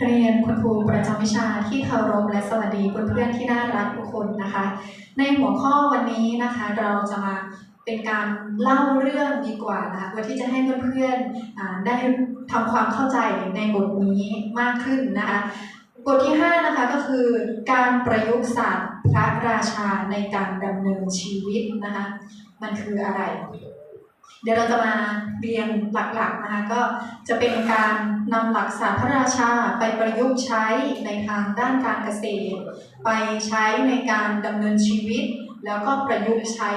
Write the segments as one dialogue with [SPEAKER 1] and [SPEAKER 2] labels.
[SPEAKER 1] เรียนคุณครูประจำวิชาที่เคารพและสวัสดีเพื่อนๆที่น่ารักทุกคนนะคะ ในหัวข้อวันนี้นะคะเราจะมาเป็นการเล่าเรื่องดีกว่านะคะเพื่อที่จะให้เพื่อนๆอ่าได้ทำความเข้าใจในบทนี้มากขึ้นนะคะบทที่ 5 นะคะก็คือการประยุกต์ศาสตร์พระราชาในการดำเนินชีวิตนะคะมันคืออะไร เดี๋ยวเราจะมาเรียนหลักๆนะคะก็จะเป็นการนำหลักศาสตร์พระราชาไปประยุกต์ใช้ในทางด้านการเกษตร ไปใช้ในการดำเนินชีวิต แล้วก็ประยุกต์ใช้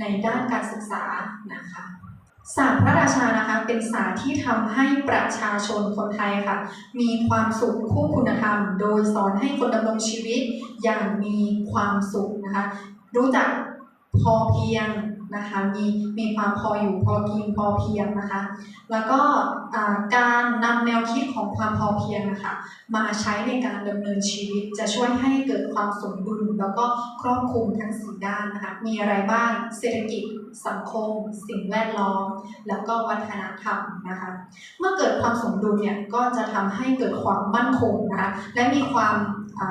[SPEAKER 1] ในด้านการศึกษานะคะศาสตร์พระราชานะคะเป็นศาสตร์ที่ทำให้ประชาชนคนไทยค่ะ มีความสุขคู่คุณธรรม โดยสอนให้คนดำรงชีวิตอย่างมีความสุขนะคะ รู้จักพอเพียง นะคะมีมีความพออยู่พอกินพอเพียงนะคะ แล้วก็การนำแนวคิดของความพอเพียงนะคะมาใช้ในการดำเนินชีวิตจะช่วยให้เกิดความสมดุลแล้วก็ครอบคลุมทั้งสี่ด้านนะคะมีอะไรบ้างเศรษฐกิจสังคม สิ่งแวดล้อม แล้วก็วัฒนธรรมนะคะ เมื่อเกิดความสมดุลเนี่ยก็จะทำให้เกิดความมั่นคงนะคะและมีความ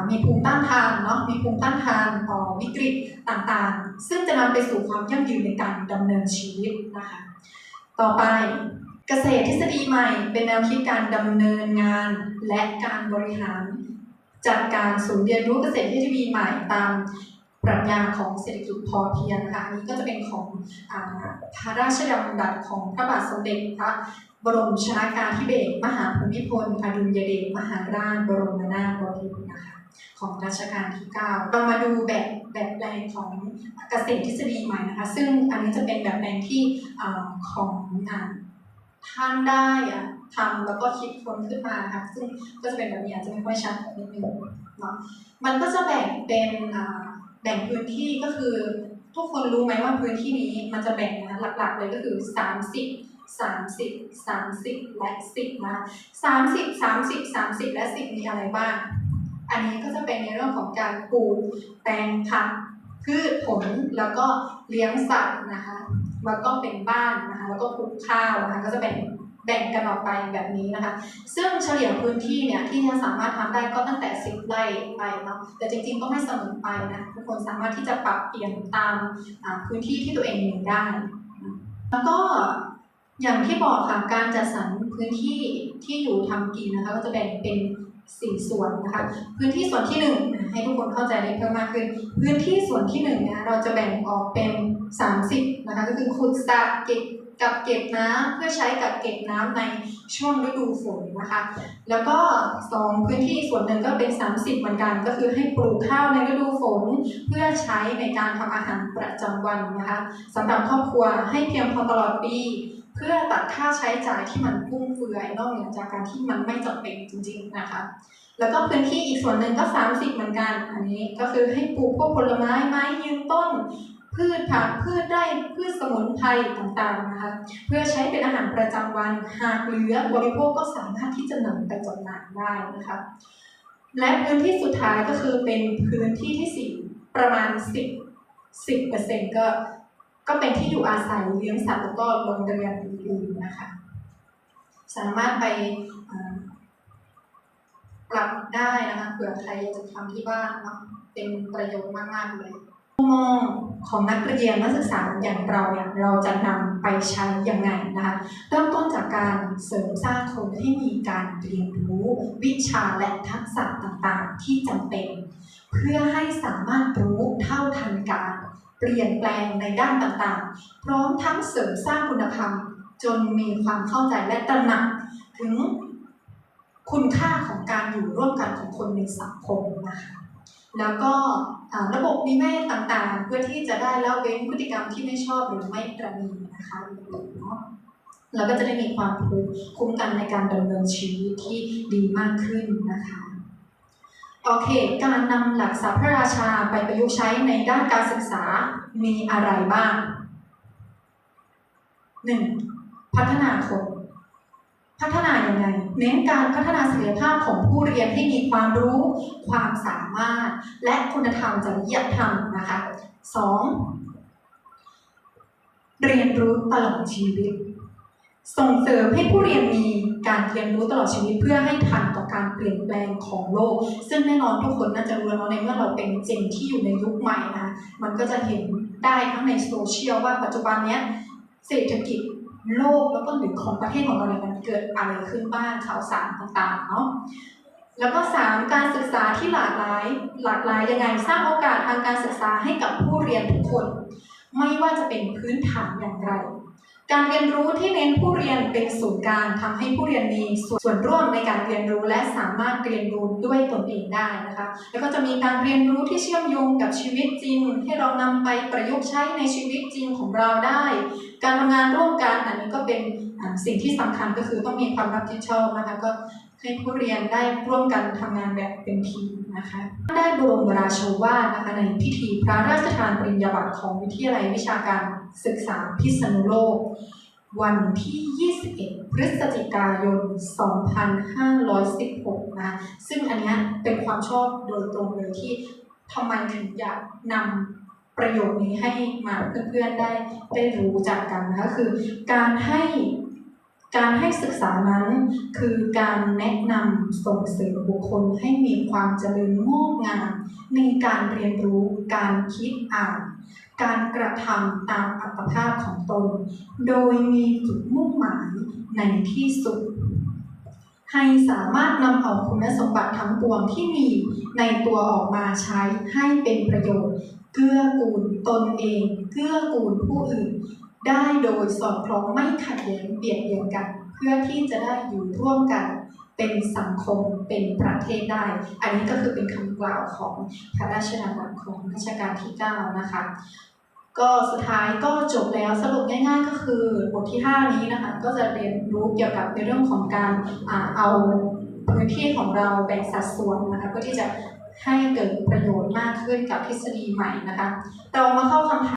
[SPEAKER 1] มีภูมิต้านทานเนาะมีภูมิต้านทานต่อวิกฤตต่างๆ ซึ่งจะนำไปสู่ความยั่งยืนในการดำเนินชีวิตนะคะต่อไปเกษตรทฤษฎีใหม่เป็นแนวคิดการดำเนินงานและการบริหาร จัดการศูนย์เรียนรู้เกษตรทฤษฎีใหม่ตามปรัชญาของเศรษฐกิจพอเพียงนะคะอันนี้ก็จะเป็นของอพระราชดำรัสของพระบาทสมเด็จพระบรมชนากาธิเบศรมหาภูมิพลอดุลยเดชมหาราชบรมนาถบพิตรนะคะ ของรัชกาลที่ 9 เรามาดูแบบแบบแปลงของเกษตรทฤษฎีใหม่นะคะ ซึ่งอันนี้จะเป็นแบบแปลงที่ของท่านได้อะทำแล้วก็คิดค้นขึ้นมานะคะซึ่งก็จะเป็นแบบนี้อาจจะไม่ค่อยชัดนิดนึงเนาะ มันก็จะแบ่งเป็นแบ่งพื้นที่ก็คือทุกคนรู้ไหมว่าพื้นที่นี้มันจะแบ่งนะหลักๆ เลยก็คือ 30 30 30 และ 10 นะ 30 30 30 และ 10 มีอะไรบ้าง อันนี้ก็จะเป็นในเรื่องของการปลูกแปลงผักพืชผลแล้วก็เลี้ยงสัตว์นะคะแล้วก็เป็นบ้านนะคะแล้วก็ปลูกข้าวนะคะก็จะแบ่งแบ่งกันออกไปแบบนี้นะคะ ซึ่งเฉลี่ยพื้นที่เนี่ยที่จะสามารถทำได้ก็ตั้งแต่ 10 ไร่ไปเนาะ แต่จริงๆก็ไม่เสมอไปนะทุกคนสามารถที่จะปรับเปลี่ยนตามพื้นที่ที่ตัวเองมีได้นะแล้วก็อย่างที่บอกค่ะการจัดสรรพื้นที่ที่อยู่ทำกินนะคะก็จะแบ่งเป็น สี่ส่วนนะคะ พื้นที่ส่วนที่หนึ่งนะให้ทุกคนเข้าใจได้เพิ่มมากขึ้น พื้นที่ส่วนที่หนึ่งนะเราจะแบ่งออกเป็น 30นะคะก็คือขุดสระเก็บกับเก็บน้ำเพื่อใช้กับเก็บน้ำในช่วงฤดูฝนนะคะ แล้วก็สองพื้นที่ส่วนหนึ่งก็เป็น 30 เหมือนกัน ก็คือให้ปลูกข้าวในฤดูฝน เพื่อใช้ในการทำอาหารประจำวันนะคะสำหรับครอบครัวให้เพียงพอตลอดปี เพื่อตัดค่าใช้จ่ายที่มันฟุ่มเฟือยนอกเหนือจากการที่มันไม่จำเป็นจริง ๆนะคะ แล้วก็พื้นที่อีกส่วนหนึ่งก็ 30 เหมือนกัน อันนี้ก็คือให้ปลูกพวกผลไม้ไม้ยืนต้น พืชผักพืชไร่พืชสมุนไพรต่างๆนะคะเพื่อใช้เป็นอาหารประจำวันหากเหลือบริโภคก็สามารถที่จะนำไปจำหน่ายได้นะคะและพื้นที่สุดท้ายก็คือเป็นพื้นที่ที่สี่ประมาณ 10 10เปอร์เซ็นต์ก็ ก็เป็นที่อยู่อาศัยเลี้ยงสัตว์แล้วก็โรงเรียนอื่นๆนะคะ สามารถไปปรับได้นะคะเผื่อใครจะทำที่บ้านเนาะเป็นประโยชน์มากๆเลยมุมมองของนักเรียนนักศึกษาอย่างเราเนี่ยเราจะนำไปใช้ยังไงนะคะเริ่มต้นจากการเสริมสร้างคนให้มีการเรียนรู้วิชาและทักษะต่างๆที่จำเป็น เพื่อให้สามารถรู้เท่าทันการ เปลี่ยนแปลงในด้านต่างๆ พร้อมทั้งเสริมสร้างคุณธรรม จนมีความเข้าใจและตระหนักถึงคุณค่าของการอยู่ร่วมกันของคนในสังคมนะคะแล้วก็ระบบนิเวศต่างๆ เพื่อที่จะได้ละเว้นพฤติกรรมที่ไม่ชอบหรือไม่ประณีนะคะเนาะแล้วก็จะได้มีความคุ้มกันในการดำเนินชีวิตที่ดีมากขึ้นนะคะ โอเค การนำหลักศาสตร์พระราชาไปประยุกต์ใช้ในด้านการศึกษามีอะไรบ้างหนึ่งพัฒนาคน พัฒนาอย่างไง เน้นการพัฒนาศักยภาพของผู้เรียนให้มีความรู้ ความสามารถ และคุณธรรมจริยธรรมนะคะสองเรียนรู้ตลอดชีวิต ส่งเสริมให้ผู้เรียนมี การเรียนรู้ตลอดชีวิตเพื่อให้ทันต่อการเปลี่ยนแปลงของโลก ซึ่งแน่นอนทุกคนน่าจะรู้แล้วเนอะในเมื่อเราเป็นเจนที่อยู่ในยุคใหม่นะมันก็จะเห็นได้ทั้งในโซเชียลว่าปัจจุบันเนี้ยเศรษฐกิจโลกแล้วก็หรือของประเทศของเราเนี่ยมันเกิดอะไรขึ้นบ้างข่าวสารต่างๆเนาะแล้วก็สามการศึกษาที่หลากหลายหลากหลายยังไงสร้างโอกาสทางการศึกษาให้กับผู้เรียนทุกคน ไม่ว่าจะเป็นพื้นฐานอย่างไร การเรียนรู้ที่เน้นผู้เรียนเป็นศูนย์กลางทำให้ผู้เรียนมีส่วนร่วมในการเรียนรู้และสามารถเรียนรู้ด้วยตนเองได้นะคะ แล้วก็จะมีการเรียนรู้ที่เชื่อมโยงกับชีวิตจริง ให้เรานำไปประยุกต์ใช้ในชีวิตจริงของเราได้ การทำงานร่วมกันอันนี้ก็เป็นสิ่งที่สำคัญก็คือต้องมีความรับผิดชอบนะคะก็ให้ผู้เรียนได้ร่วมกันทำงานแบบเป็นทีม นะคะได้บรมราโชวาทนะคะในพิธีพระราชทานปริญญาบัตรของวิทยาลัยวิชาการศึกษาพิษณุโลก วันที่ 21 พฤศจิกายน 2516 นะคะซึ่งอันเนี้ยเป็นความชอบโดยตรงเลยที่ทำไมถึงอยากนำประโยคนี้ให้มาเพื่อนๆได้ได้รู้จักกันนะคะคือการให้ การให้ศึกษานั้นคือการแนะนำส่งเสริมบุคคลให้มีความเจริญงอกงามในการเรียนรู้การคิดอ่าน การกระทำตามอัตภาพของตน โดยมีจุดมุ่งหมายในที่สุด ให้สามารถนำเอาคุณสมบัติทั้งปวงที่มีในตัวออกมาใช้ให้เป็นประโยชน์ เกื้อกูลตนเอง เกื้อกูลผู้อื่น ได้โดยสอดคล้องไม่ขัดแย้งเบียดเบียนกัน เพื่อที่จะได้อยู่ร่วมกันเป็นสังคมเป็นประเทศได้ อันนี้ก็คือเป็นคำกล่าวของพระราชดำรัสของรัชกาลที่ 9 นะคะ ก็สุดท้ายก็จบแล้วสรุปง่ายๆ ก็คือบทที่ 5 นี้นะคะ ก็จะเรียนรู้เกี่ยวกับในเรื่องของการเอาพื้นที่ของเราแบ่งสัดส่วนนะคะเพื่อที่จะให้เกิดประโยชน์มากขึ้นกับทฤษฎีใหม่นะคะเรามาเข้าคำถาม